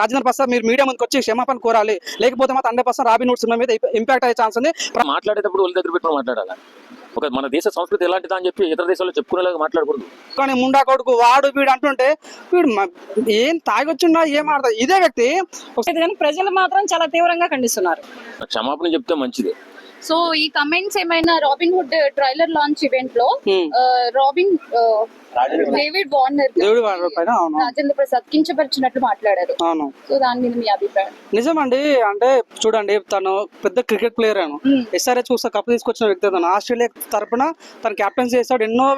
రాజేంద్ర ప్రసాద్ మీరు మీడియా ముందుకు వచ్చి క్షమాపణ కోరాలి. లేకపోతే మాత్రం హండ్రెడ్ పర్సెంట్ రాబిన్ సినిమా మీద ఇంపాక్ట్ అయ్యే ఛాన్స్ ఉంది. మాట్లాడేటప్పుడు వాళ్ళ దగ్గర పెట్టుకుని మాట్లాడాలి? ఒక మన దేశ సంస్కృతి ఎలాంటిదా అని చెప్పి ఇతర దేశాల్లో చెప్పుకునేలాగా మాట్లాడకూడదు. కానీ ముండా కొడుకు వాడు వీడు అంటుంటే వీడు ఏం తాగొచ్చుండా ఏం ఆడతా ఇదే వ్యక్తి కానీ ప్రజలు మాత్రం చాలా తీవ్రంగా ఖండిస్తున్నారు. క్షమాపణ చెప్తే మంచిది. సో ఈ కమెంట్స్ ఏమైనా రాబిన్ హుడ్ ట్రైలర్ లాంచ్ ఈవెంట్లో Hmm. రాబిన్ ఆ, డేవిడ్ వార్నర్ దేవుడి వాడి పైన అవును. రాజేంద్ర ప్రసాద్ కించపరిచినట్లు మాట్లాడారు. అవును. సో దాని మీద మీ అభిప్రాయం? నిజమండి అంటే చూడండి తను పెద్ద క్రికెట్ ప్లేయర్ అను. Hmm. ఎస్ఆర్హెచ్ చూస్తే కప్ తీసుకొచ్చిన వ్యక్తి తను ఆస్ట్రేలియా తరపున తను కెప్టెన్సీ చేశాడు. ఎన్నో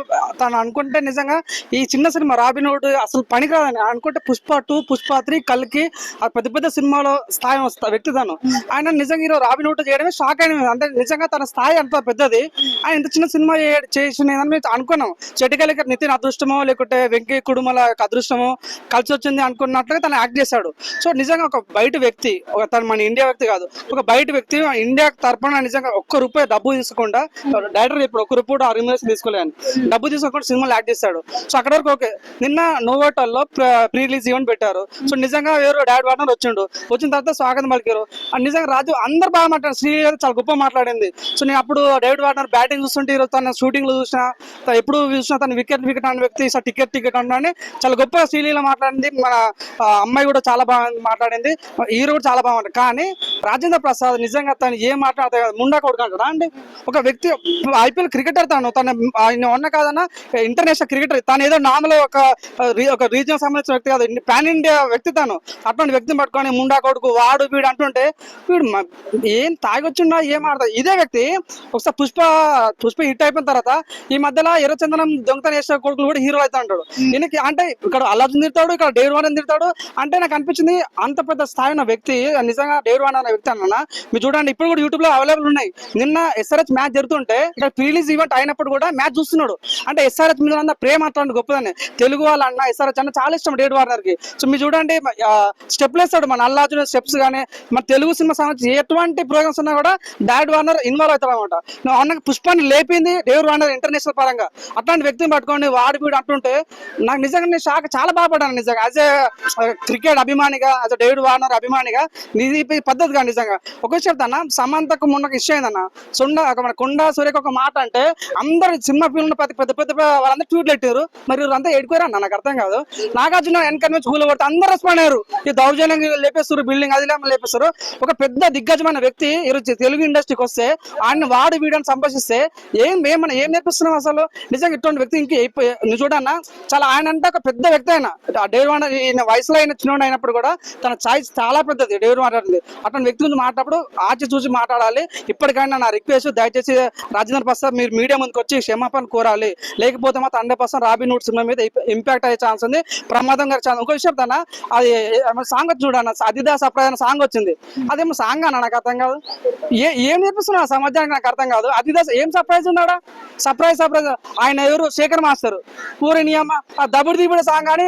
తను అనుకుంటే నిజంగా ఈ చిన్న సినిమా రాబిన్ హుడ్ అసలు పని కాదని అనుకుంటే పుష్ప టూ పుష్ప త్రీ కల్కి ఆ పెద్ద పెద్ద సినిమాలో స్థాయి వస్తా వ్యక్తి తను. ఆయన నిజంగా ఈరోజు రాబిన్ హుడ్ చేయడమే షాక్ అయిన అంటే నిజంగా తన స్థాయి అంత పెద్దది. ఆయన ఇంత చిన్న సినిమా చేసిన మేము అనుకున్నాం చెట్టుకెళ్ళి నితిన్ అదృష్టమో లేకుంటే వెంకయ్య కుడుమల అదృష్టమో కలిసి వచ్చింది అనుకున్నట్లుగా తను యాక్ట్ చేశాడు. సో నిజంగా ఒక బయట వ్యక్తి ఒక తను మన ఇండియా వ్యక్తి కాదు ఒక బయట వ్యక్తి ఇండియా తరపున నిజంగా ఒక్క రూపాయి డబ్బు తీసుకోకుండా డైరెక్టర్ ఇప్పుడు ఒక్క రూపాయి ఆ రిమ్యూనరేషన్ తీసుకోలేను డబ్బు తీసుకోకుండా సినిమాలు యాక్ట్ చేశాడు. సో అక్కడ వరకు ఓకే. నిన్న నోవోటల్లో ప్రీ రిలీజ్ ఈవెంట్ పెట్టారు. సో నిజంగా ఎవరు డాడ్ వార్నర్ వచ్చిండు. వచ్చిన తర్వాత స్వాగతం పలికారు. అండ్ నిజంగా రాజు అందరు బాగా మాట్లాడారు. శ్రీ చాలా గొప్ప మాట్లాడింది సో నేను అప్పుడు డేవిడ్ వార్నర్ బ్యాటింగ్ చూస్తుంటే ఈరోజు తన షూటింగ్లు చూసిన ఎప్పుడు చూసినా తన వికెట్ వికెట్ అనే వ్యక్తి సార్ టికెట్ టికెట్ అని చాలా గొప్ప శ్రీలీల మాట్లాడింది. మన అమ్మాయి కూడా చాలా బాగా మాట్లాడింది. హీరో కూడా చాలా బాగా కానీ రాజేంద్ర ప్రసాద్ నిజంగా తను ఏం మాట్లాడతాడు ముండా కొడుకుంటాడా అండి? ఒక వ్యక్తి ఐపీఎల్ క్రికెటర్ తను తన ఆయన ఉన్న కాదన్నా ఇంటర్నేషనల్ క్రికెటర్ తను ఏదో నామలో ఒక ఒక రీజన్ సంబంధించిన వ్యక్తి కాదు పాన్ ఇండియా వ్యక్తి తను. అటువంటి వ్యక్తిని పట్టుకొని ముండా కొడుకు వాడు వీడు అంటుంటే వీడు ఏం తాగొచ్చున్నా ఏం ఆడతా? ఇదే వ్యక్తి ఒకసారి పుష్ప పుష్ప హిట్ అయిపోయిన తర్వాత ఈ మధ్యలో ఎర్రచందనం దొంగతనం చేసిన కొడుకులు కూడా హీరో అవుతా ఉంటాడు. ఈయనకి అంటే ఇక్కడ అల్లార్జున్ తిడతాడు ఇక్కడ డేర్ వాన్ తిడతాడు. అంటే నాకు అనిపించింది అంత పెద్ద స్థాయి ఉన్న వ్యక్తి నిజంగా డేర్ వాన్ అనే వ్యక్తి అన్న మీరు చూడండి ఇప్పుడు కూడా యూట్యూబ్లో అవైలబుల్ ఉన్నాయి. నిన్న ఎస్ఆర్హెచ్ మ్యాచ్ జరుగుతుంటే ఇక్కడ ప్రీలీజ్ ఈవెంట్ అయినప్పుడు కూడా మ్యాచ్ చూస్తున్నాడు. అంటే ఎస్ఆర్హెచ్ మీద ఉన్న ప్రేమ అట్లాంటి గొప్పదని. తెలుగు వాళ్ళ అన్న ఎస్ఆర్హెచ్ అన్న చాలా ఇష్టం డేట్ వార్నర్కి సో మీరు చూడండి స్టెప్ వేస్తాడు మన అల్లార్జున స్టెప్స్ కానీ మన తెలుగు సినిమా సంబంధించి ఎటువంటి ప్రోగ్రామ్స్ ఉన్నా కూడా డాడ్ వార్నర్ ఇన్వాల్వ్ అవుతాడు అనమాట అన్న పుష్పాన్ని లేపింది డేవిడ్ వార్నర్ ఇంటర్నేషనల్ పరంగా. అట్లాంటి వ్యక్తిని పట్టుకొని వాడి వీడు అంటుంటే నాకు నిజంగా నేను షాక్ చాలా బాధపడ్డాను నిజంగా. యాజ్ ఏ క్రికెట్ అభిమానిగా యాజ్ డేవిడ్ వార్నర్ అభిమానిగా ఇది పద్ధతి కానీ నిజంగా. ఒక చెప్తాను సమంతకు మొన్న ఇష్యూ అయిందన్న సొండ ఒక మన కొండ సూర్యకు ఒక మాట అంటే అందరు సినిమా ఫిల్మ్ ప్రతి పెద్ద పెద్ద వాళ్ళందరూ ట్వీట్లు పెట్టారు. మరి వీళ్ళంతా ఎడుకోరు అన్న? నాకు అర్థం కాదు. నాగార్జున వెనక నుంచి కూల కొడితే అందరూ రెస్పాండ్ అయ్యారు. ఈ దౌర్జన్యంగా లేపేస్తారు బిల్డింగ్ అది లేపేస్తారు. ఒక పెద్ద దిగ్గజమైన వ్యక్తి ఈరోజు తెలుగు ఇండస్ట్రీకి వస్తే ఆయన వాడు వీడని సంభాషిస్తే ఏం ఏమన్నా ఏం నేర్పిస్తున్నాం అసలు? నిజంగా ఇటువంటి వ్యక్తి ఇంక నువ్వు చూడన్నా చాలా ఆయన అంటే ఒక పెద్ద వ్యక్తి ఆయన. డేవిడ్ ఈయన వయసులో అయిన చిన్నోడు అయినప్పుడు కూడా తన ఛాయిస్ చాలా పెద్దది డేవిడ్ మాట్లాడింది అటువంటి వ్యక్తి గురించి మాట్లాడప్పుడు ఆచి చూసి మాట్లాడాలి. ఇప్పటికైనా నా రిక్వెస్ట్ దయచేసి రాజేంద్ర ప్రసాద్ మీరు మీడియా ముందుకు వచ్చి క్షమాపణ కోరాలి. లేకపోతే మాత్రం hundred percent Robin Hood cinema మీద ఇంపాక్ట్ అయ్యే ఛాన్స్ ఉంది. ప్రమాదం గారి ఛాన్స్. ఇంకో విషయం తన అది సాంగ్ వచ్చి చూడన్న అదిదాస్ అప్రాయణ సాంగ్ వచ్చింది. అదేమో సాంగ్ అన్న నాకు అర్థం కాదు. ఏ ఏం నేర్పిస్తున్నా సమాజానికి నాకు అర్థం కాదు. అది ఏం సర్ప్రైజ్ ఉన్నాడా? సర్ప్రైజ్ సర్ప్రైజ్ ఆయన ఎవరు? శేఖర్ మాస్టర్. పూరి నియమ ఆ దబుడు దిబుడు సాంగ్ అని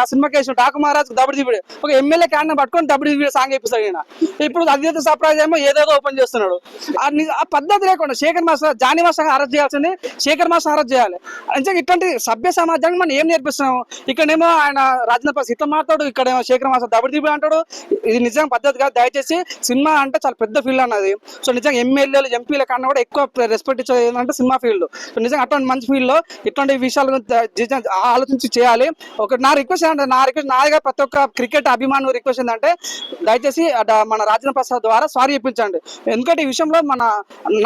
ఆ సినిమాకి వేసిన డాకు మహారాజ్ దబుడు దిబుడు. ఒక ఎమ్మెల్యే క్యాండిని పట్టుకొని దబుడు దిబుడు సాంగ్ ఇప్పిస్తాడు ఈయన. ఇప్పుడు అదిదాస్ సర్ప్రైజ్ ఏమో ఏదేదో ఓపెన్ చేస్తున్నాడు. ఆ పద్ధతి లేకుండా Shekhar master Jani master arrest చేయాల్సింది శేఖర్ మాస్టర్ అరెస్ట్ చేయాలి. అంటే ఇట్లాంటి సభ్య సమాజానికి మనం ఏం నేర్పిస్తున్నాము? ఇక్కడేమో ఆయన రాజేంద్ర ప్రసాద్ ఇట్లా మాట్లాడు ఇక్కడ శేఖర్ మాస్టర్ దబుడు దిబుడు అంటాడు. ఇది నిజంగా పద్ధతి కాదు. దయచేసి సినిమా అంటే చాలా పెద్ద ఫీల్డ్ అన్నది. సో నిజంగా ఎమ్మెల్యేలు ఎంపీల కన్నా కూడా ఎక్కువ రెస్పెక్ట్ ఇచ్చేది ఏంటంటే సినిమా ఫీల్డ్ సో నిజంగా అటువంటి మంచి ఫీల్డ్లో ఇటువంటి విషయాల నిజంగా ఆలోచించి చేయాలి. ఒక నా రిక్వెస్ట్ ఏంటంటే నా రిక్వెస్ట్ నాదిగా ప్రతి ఒక్క క్రికెట్ అభిమాను రిక్వెస్ట్ ఏంటంటే దయచేసి మన రాజేంద్ర ప్రసాద్ ద్వారా సారీ చెప్పించండి. ఎందుకంటే ఈ విషయంలో మన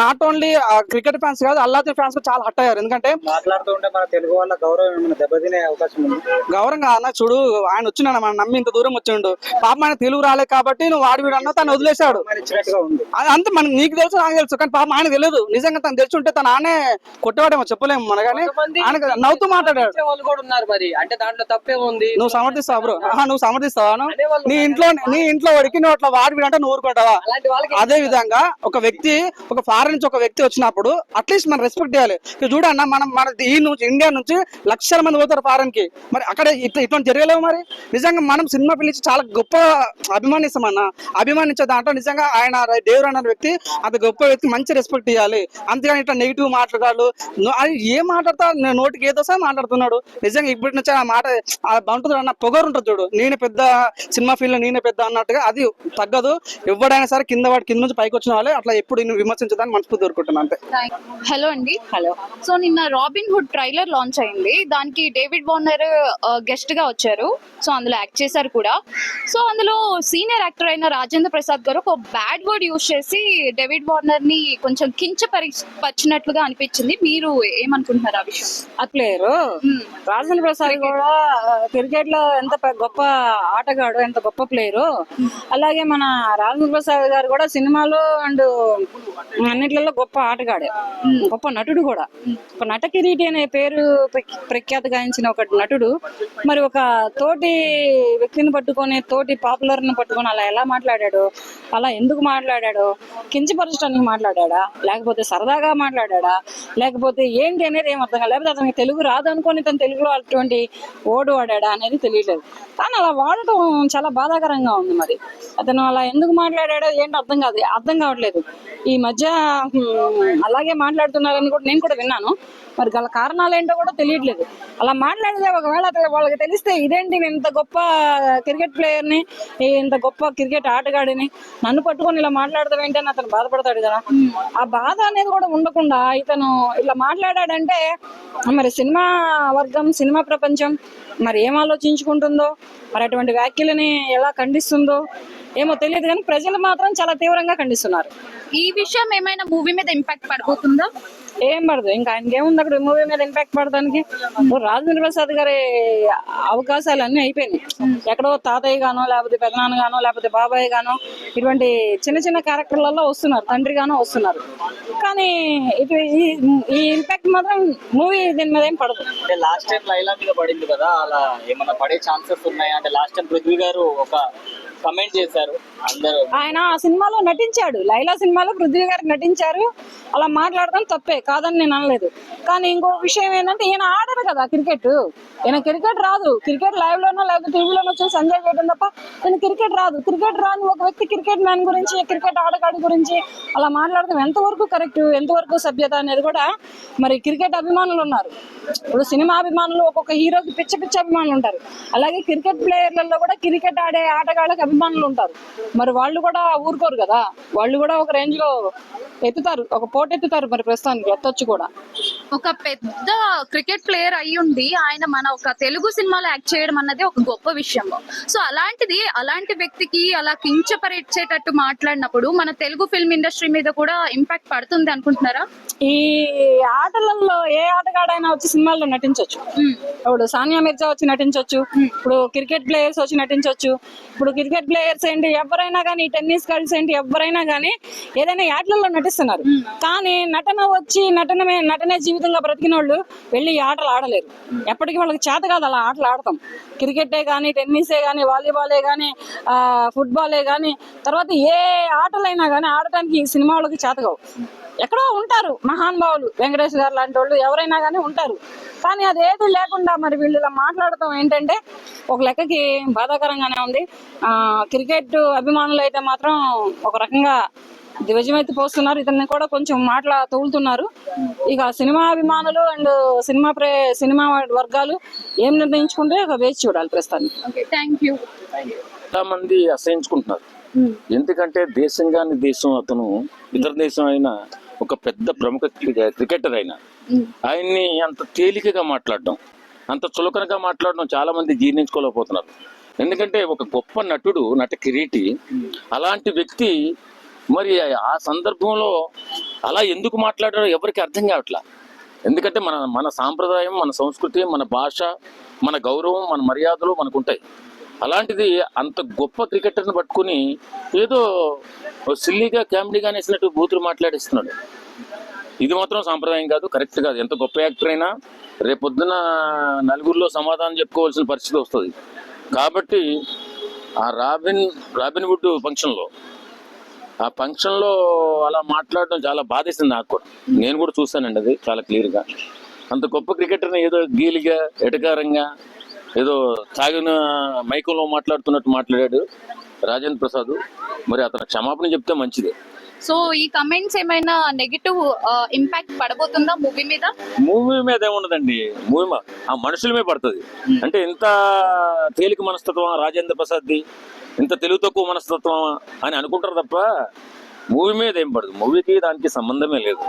నాట్ ఓన్లీ క్రికెట్ ఫ్యాన్స్ కాదు అల్లాది ఫ్యాన్స్ చాలా హట్ అయ్యారు. ఎందుకంటే మాట్లాడుతుంటే మన తెలుగు వాళ్ళ గౌరవం ఏమైనా దెబ్బతినే అవకాశం ఉంది? గౌరవంగా అన్న చూడు ఆయన వచ్చినాడు మనం నమ్మి ఇంత దూరం వచ్చిండు. పాప ఆయన తెలుగు రాలే కాబట్టి నువ్వు వాడి వీడు అన్న తను వదిలేశాడు. అంత మన నీకు తెలుసు నాకు తెలుసు కానీ పాప ఆయన తెలియదు. నిజంగా తను తెలిసి ఉంటే తను ఆనే కొట్టేవాడేమో చెప్పలేము మన కానీ ఆయన నవ్వుతూ మాట్లాడాడు. ఇచ్చే వాళ్ళు కూడా ఉన్నారు మరి. అంటే దాంట్లో తప్పే ఉంది. నువ్వు సమర్థిస్తావా బ్రో? నువ్వు సమర్థిస్తావా? నీ ఇంట్లో నీ ఇంట్లో వడికి నువ్వు అట్లా వాడి వీడంటే నువ్వు ఊరుకుంటావా? అదే విధంగా ఒక వ్యక్తి ఒక ఫారెన్ నుంచి ఒక వ్యక్తి వచ్చినప్పుడు అట్లీస్ట్ మనం రెస్పెక్ట్ చేయాలి. చూడన్న మనం మన ఈ నుంచి ఇండియా నుంచి లక్షల మంది పోతారు ఫారెన్కి. మరి అక్కడ ఇట్లా ఇటువంటి జరగలేవు మరి? నిజంగా మనం సినిమా పిలిచి చాలా గొప్ప అభిమానిస్తాం అన్న. అభిమానించే దాంట్లో నిజంగా ఆయన దేవర్ అన్న వ్యక్తి అంత గొప్ప వ్యక్తి మంచి రెస్పెక్ట్ ఇవ్వాలి అంతేగాని ఇట్లా నెగిటివ్ అది ఏం మాట్లాడతా నేను నోటికి ఏదో సార్ మాట్లాడుతున్నాడు. నిజంగా ఇప్పటి నుంచి ఆ మాట ఆ ఉంటుంది అన్న పొగరు ఉంటుంది చూడు. నేను పెద్ద సినిమా ఫీల్డ్ నేనే పెద్ద అన్నట్టుగా అది తగ్గదు. ఎవడైనా సరే కింద వాడు కింద నుంచి పైకి వచ్చిన వాళ్ళే అట్లా ఎప్పుడు నేను విమర్శించదని మనస్ఫూర్తి కోరుకుంటున్నాను అంతే. హలో అండి. హలో. సో నిన్న రాబిన్ హుడ్ ట్రైలర్ లాంచ్ అయింది. దానికి డేవిడ్ వార్నర్ గెస్ట్గా వచ్చారు. సో అందులో యాక్ట్ చేశారు కూడా. సో అందులో సీనియర్ యాక్టర్ అయిన రాజేంద్ర ప్రసాద్ గారు ఒక బ్యాడ్ వర్డ్ యూజ్ చేసి డేవిడ్ వార్నర్ని కొంచెం కించపరిచినట్లుగా అనిపించింది. మీరు ఏమనుకుంటున్నారు ఆ విషయం? ఆ ప్లేయర్ మ్మ్. రాజేంద్ర ప్రసాద్ కూడా క్రికెట్లో ఎంత గొప్ప ఆటగాడు ఎంత గొప్ప ప్లేయరు అలాగే మన రాజేంద్ర ప్రసాద్ గారు కూడా సినిమాలో అండ్ అన్నిట్లలో గొప్ప ఆటగాడే. గొప్ప నటుడు కూడా. ఒక నట కిరీటి అనే పేరు ప్రఖ్య- ప్రఖ్యాతి గాయించిన ఒక నటుడు. మరి ఒక తోటి వ్యక్తిని పట్టుకొని తోటి పాపులర్ని పట్టుకొని అలా ఎలా మాట్లాడాడు? అలా ఎందుకు మాట్లాడాడు? కించపరచడానికి మాట్లాడా లేకపోతే సరదాగా మాట్లాడా లేకపోతే ఏంటి అనేది ఏం అర్థం కాదు లేకపోతే అతనికి తెలుగు రాదు అనుకొని తను తెలుగులో అటువంటి ఓడు వాడాడా అనేది తెలియలేదు. కానీ అలా వాడటం చాలా బాధాకరంగా ఉంది మరి. అతను అలా ఎందుకు మాట్లాడాడో ఏంటి అర్థం కాదు అర్థం కావట్లేదు. ఈ మధ్య అలాగే మాట్లాడుతున్నారని కూడా నేను కూడా విన్నాను. మరి గల కారణాలు ఏంటో కూడా తెలియట్లేదు. అలా మాట్లాడితే ఒకవేళ వాళ్ళకి తెలిస్తే ఇదేంటి నేను ఇంత గొప్ప క్రికెట్ ప్లేయర్ని ఇంత గొప్ప క్రికెట్ ఆటగాడిని నన్ను పట్టుకొని ఇలా మాట్లాడతాం ఏంటి అని అతను బాధపడతాడు కదా. ఆ బాధ అనేది కూడా ఉండకుండా ఇతను ఇలా మాట్లాడాడంటే మరి సినిమా వర్గం సినిమా ప్రపంచం మరి ఏం ఆలోచించుకుంటుందో మరి అటువంటి వ్యాఖ్యలని ఎలా ఖండిస్తుందో ఏమో తెలియదు కానీ ప్రజలు మాత్రం చాలా తీవ్రంగా ఖండిస్తున్నారు. ఈ విషయం ఏమైనా మూవీ మీద ఇంపాక్ట్ పడబోతుందా? ఏం పడదు. ఇంకా ఆయనకి ఏముంది అక్కడ మూవీ మీద ఇంపాక్ట్ పడడానికి రాజేంద్ర ప్రసాద్ గారి అవకాశాలు అన్ని అయిపోయినాయి. ఎక్కడో తాతయ్య గానో లేకపోతే పెదనాన్న గానో లేకపోతే బాబాయ్ గానో ఇటువంటి చిన్న చిన్న క్యారెక్టర్లలో వస్తున్నారు. తండ్రి గానో వస్తున్నారు. కానీ ఇది ఈ ఈ ఇంపాక్ట్ మాత్రం మూవీ దీని మీద ఏం పడదు. అంటే లాస్ట్ టైం లైలా మీద పడింది కదా అలా ఏమైనా పడే ఛాన్సెస్ ఉన్నాయా? అంటే లాస్ట్ టైం పృథ్వీ గారు ఒక కమెంట్ చేశారు అందరూ. ఆయన ఆ సినిమాలో నటించాడు. లైలా సినిమాలో పృథ్వీ గారు నటించారు. అలా మాట్లాడడం తప్పే కాదని నేను అనలేదు. కానీ ఇంకో విషయం ఏంటంటే ఈయన ఆడరు కదా క్రికెట్. ఈయన క్రికెట్ రాదు. క్రికెట్ లైవ్ లోనో లేకపోతే టీవీలోనో చూసి ఎంజాయ్ చేయడం తప్ప ఈయన క్రికెట్ రాదు. క్రికెట్ రాని ఒక వ్యక్తి క్రికెట్ మ్యాన్ గురించి క్రికెట్ ఆడగాడి గురించి అలా మాట్లాడడం ఎంతవరకు కరెక్ట్ ఎంతవరకు సభ్యత అనేది కూడా మరి క్రికెట్ అభిమానులు ఉన్నారు. ఇప్పుడు సినిమా అభిమానులు ఒక్కొక్క హీరోకి పిచ్చ పిచ్చ అభిమానులు ఉంటారు. అలాగే క్రికెట్ ప్లేయర్లలో కూడా క్రికెట్ ఆడే ఆటగాళ్ళకి అభిమానులు ఉంటారు. మరి వాళ్ళు కూడా ఊరుకోరు కదా. వాళ్ళు కూడా ఒక రేంజ్లో ఎత్తుతారు ఒక పోట ఎత్తుతారు మరి ప్రస్తుతానికి ఎత్తొచ్చు కూడా. ఒక పెద్ద క్రికెట్ ప్లేయర్ అయ్యుండి ఆయన మన ఒక తెలుగు సినిమాలో యాక్ట్ చేయడం అన్నది ఒక గొప్ప విషయం సో అలాంటిది అలాంటి వ్యక్తికి అలా కించపరిచేటట్టు మాట్లాడినప్పుడు మన తెలుగు ఫిల్మ్ ఇండస్ట్రీ మీద కూడా ఇంపాక్ట్ పడుతుంది అనుకుంటున్నారా? ఈ ఆటలలో ఏ ఆటగాడైనా వచ్చి సినిమాల్లో నటించవచ్చు ఇప్పుడు సానియా మిర్జా వచ్చి నటించవచ్చు ఇప్పుడు క్రికెట్ ప్లేయర్స్ వచ్చి నటించవచ్చు ఇప్పుడు క్రికెట్ ప్లేయర్స్ ఏంటి ఎవరైనా కానీ టెన్నిస్ గర్ల్స్ ఏంటి ఎవరైనా కానీ ఏదైనా యాట్లలో నటిస్తున్నారు. కానీ నటన వచ్చి నటనమే నటనే జీవితంగా బ్రతికిన వాళ్ళు వెళ్ళి ఆటలు ఆడలేరు. ఎప్పటికీ వాళ్ళకి చేత కాదు అలా ఆటలు ఆడతాం. క్రికెటే కానీ టెన్నిసే కానీ వాలీబాలే కానీ ఫుట్బాలే కానీ తర్వాత ఏ ఆటలైనా కానీ ఆడటానికి ఈ సినిమా వాళ్ళకి చేతగావు ఎక్కడో ఉంటారు మహానుభావులు వెంకటేష్ గారు లాంటి వాళ్ళు ఎవరైనా కానీ ఉంటారు. కానీ అది ఏది లేకుండా మరి వీళ్ళు ఇలా మాట్లాడటం ఏంటంటే ఒక లెక్కకి బాధాకరంగానే ఉంది. ఆ క్రికెట్ అభిమానులు అయితే మాత్రం ఒక రకంగా దివజమైతే పోస్తున్నారు. ఇతన్ని కూడా కొంచెం మాటల తోలుతున్నారు. ఇక సినిమా అభిమానులు అండ్ సినిమా ప్రే సినిమా వర్గాలు ఏం నిర్ణయించుకుంటే ఒక వేచి చూడాలి ప్రస్తుతానికి. Okay thank you. చాలా మంది అసహించుకుంటున్నారు ఎందుకంటే దేశం కాని దేశం అతను ఇతర దేశం అయిన ఒక పెద్ద ప్రముఖ క్రి- క్రికెటర్ అయిన. ఆయన్ని అంత తేలికగా మాట్లాడడం అంత చులకనగా మాట్లాడడం చాలా మంది జీర్ణించుకోలేకపోతున్నారు. ఎందుకంటే ఒక గొప్ప నటుడు నట కిరీటి అలాంటి వ్యక్తి మరి ఆ సందర్భంలో అలా ఎందుకు మాట్లాడారో ఎవరికి అర్థం కావట్లా? ఎందుకంటే మన మన సాంప్రదాయం మన సంస్కృతి మన భాష మన గౌరవం మన మర్యాదలు మనకు ఉంటాయి అలాంటిది అంత గొప్ప క్రికెటర్ని పట్టుకుని ఏదో సిల్లీగా కామెడీగా అనేసినట్టు బూతులు మాట్లాడిస్తున్నాడు. ఇది మాత్రం సాంప్రదాయం కాదు కరెక్ట్ కాదు. ఎంత గొప్ప యాక్టర్ అయినా రేపొద్దున నలుగురిలో సమాధానం చెప్పుకోవాల్సిన పరిస్థితి వస్తుంది. కాబట్టి ఆ రాబిన్ రాబిన్ వుడ్ ఫంక్షన్లో ఆ ఫంక్షన్లో అలా మాట్లాడడం చాలా బాధేసింది నాకు కూడా. నేను కూడా చూశానండి అది చాలా క్లియర్గా. అంత గొప్ప క్రికెటర్ని ఏదో గీలిగా ఎటకారంగా ఏదో తాగిన మైకంలో మాట్లాడుతున్నట్టు మాట్లాడాడు రాజేంద్ర ప్రసాద్. మరి అతను క్షమాపణ చెప్తే మంచిది. సో ఈ కమెంట్స్ ఏమైనా నెగిటివ్ ఇంపాక్ట్ పడబోతుందా మూవీ మీద? మూవీ మీద ఏమున్నదండి మూవీ ఆ మనుషుల మీద పడుతుంది. అంటే ఇంత తేలిక మనస్తత్వం రాజేంద్ర ప్రసాద్ది? ఇంత తెలుగు తక్కువ మనస్తత్వం అని అనుకుంటారు తప్ప మూవీ మీద ఏం పడదు. మూవీకి దానికి సంబంధమే లేదు.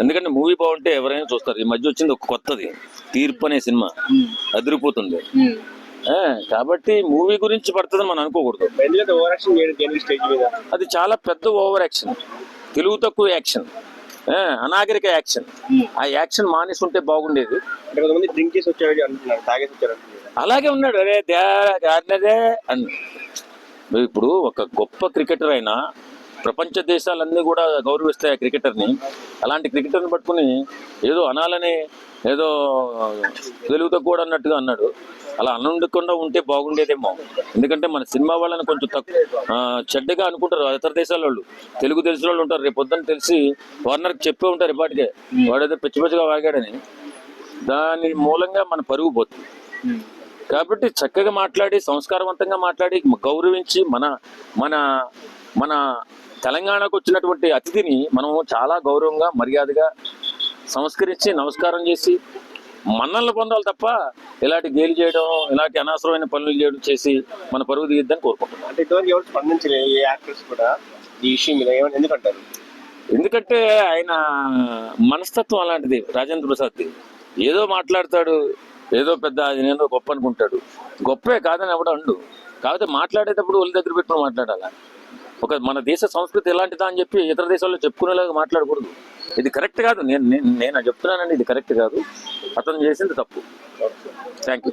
ఎందుకంటే మూవీ బాగుంటే ఎవరైనా చూస్తారు. ఈ మధ్య వచ్చింది ఒక కొత్తది. తీర్పు అనే సినిమా. అదిరిపోతుంది. ఆ, కాబట్టి మూవీ గురించి పడుతుందని మనం అనుకోకూడదు. అది చాలా పెద్ద ఓవర్ యాక్షన్. తెలుగు తక్కువ యాక్షన్. ఆ, అనాగరిక యాక్షన్. ఆ యాక్షన్ మానేసి ఉంటే బాగుండేది డ్రింక్ చేసి వచ్చారు అలాగే ఉన్నాడు. అరే దే అని. ఇప్పుడు ఒక గొప్ప క్రికెటర్ అయినా ప్రపంచ దేశాలన్నీ కూడా గౌరవిస్తాయి ఆ క్రికెటర్ని. అలాంటి క్రికెటర్ని పట్టుకుని ఏదో అనాలని ఏదో తెలుగు తక్కువ అన్నట్టుగా అన్నాడు. అలా అనకుండా ఉంటే బాగుండేదేమో. ఎందుకంటే మన సినిమా వాళ్ళని కొంచెం తక్కువ చెడ్డగా అనుకుంటారు ఇతర దేశాల వాళ్ళు. తెలుగు తెలిసిన వాళ్ళు ఉంటారు. రేపు పొద్దున్న తెలిసి వార్నర్కి చెప్పే ఉంటారు ఇప్పటికే. వాడేదో పిచ్చి పిచ్చిగా వాగాడని. దాని మూలంగా మన పరుగు పోతుంది. కాబట్టి చక్కగా మాట్లాడి సంస్కారవంతంగా మాట్లాడి గౌరవించి మన మన మన తెలంగాణకు వచ్చినటువంటి అతిథిని మనం చాలా గౌరవంగా మర్యాదగా సంస్కరించి నమస్కారం చేసి మన్నలను పొందాలి తప్ప ఇలాంటి గేలి చేయడం ఇలాంటి అనవసరమైన పనులు చేయడం చేసి మన పరుగు తీయద్దని కోరుకుంటున్నాం. అంటే ఇంతవరకు ఎవరు స్పందించలేదు ఏ యాక్టర్స్ కూడా ఈ ఇష్యూ మీద ఏమని ఎందుకంటారు? ఎందుకంటే ఆయన మనస్తత్వం అలాంటిది రాజేంద్ర ప్రసాద్ది. ఏదో మాట్లాడతాడు ఏదో పెద్ద ఏదో గొప్ప అనుకుంటాడు. గొప్పే కాదని ఎవడ అండు కాకపోతే మాట్లాడేటప్పుడు ఒళ్ళ దగ్గర పెట్టుకుని మాట్లాడాలి? ఒక మన దేశ సంస్కృతి ఎలాంటిదా అని చెప్పి ఇతర దేశాల్లో చెప్పుకునేలాగా మాట్లాడకూడదు. ఇది కరెక్ట్ కాదు. నేను నేను నేను చెప్తున్నానండి ఇది కరెక్ట్ కాదు. అతను చేసింది తప్పు. Thank you